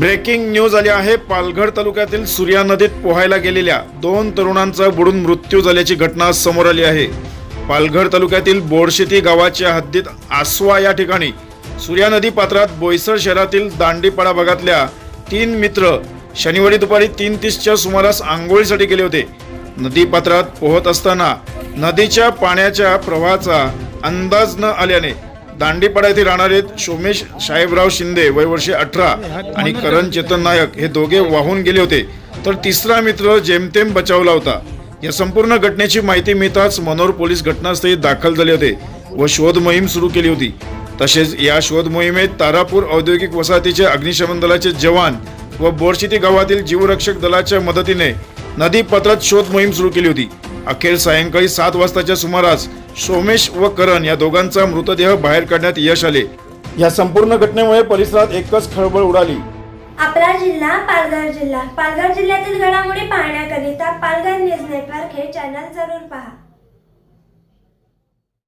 Breaking news आली आहे. पालघर तालुक्यातील सूर्या नदीत पोहायला गेलेल्या दोन तरुणांचा बुडून मृत्यू झाल्याची घटना समोर आली आहे. पालघर तालुक्यातील बोरशेती गावाच्या हद्दीत आसवा या ठिकाणी सूर्या नदी पात्रात बोईसर शहरातील दांडीपाडा भागातल्या तीन मित्र शनिवारी दुपारी तीन तीसच्या सुमारास आंघोळीसाठी गेले होते. नदी पात्रात पोहत असताना नदीच्या पाण्याच्या प्रवाहाचा अंदाज न आल्याने दांडीपाडा येथे राहणारे सोमेश साहेबराव शिंदे वय वर्षे अठरा आणि करण चेतन नायक हे दोघे वाहून गेले होते. तर तिसरा मित्र जेमतेम बचावला होता. या संपूर्ण घटनेची माहिती मिळताच मनोर पोलीस घटनास्थळी दाखल झाले होते व शोध मोहीम सुरू केली होती. तसेच या शोध मोहिमेत तारापूर औद्योगिक वसाहतीचे अग्निशमन दलाचे जवान व बोरशिती गावातील जीवरक्षक दलाच्या मदतीने नदी पात्रात शोध मोहीम सुरू केली होती. अखेर सायंकाळी सात वाजताच्या सुमारास सोमेश व करण या दोघांचा मृतदेह बाहेर काढण्यात यश आले. या संपूर्ण घटनेमुळे परिसरात एकच खळबळ उडाली. आपला जिल्हा पालघर जिल्हा. पालघर जिल्ह्यातील घडामोडी पाहण्याकरिता पालघर न्यूज नेटवर्क हे चॅनल जरूर पहा.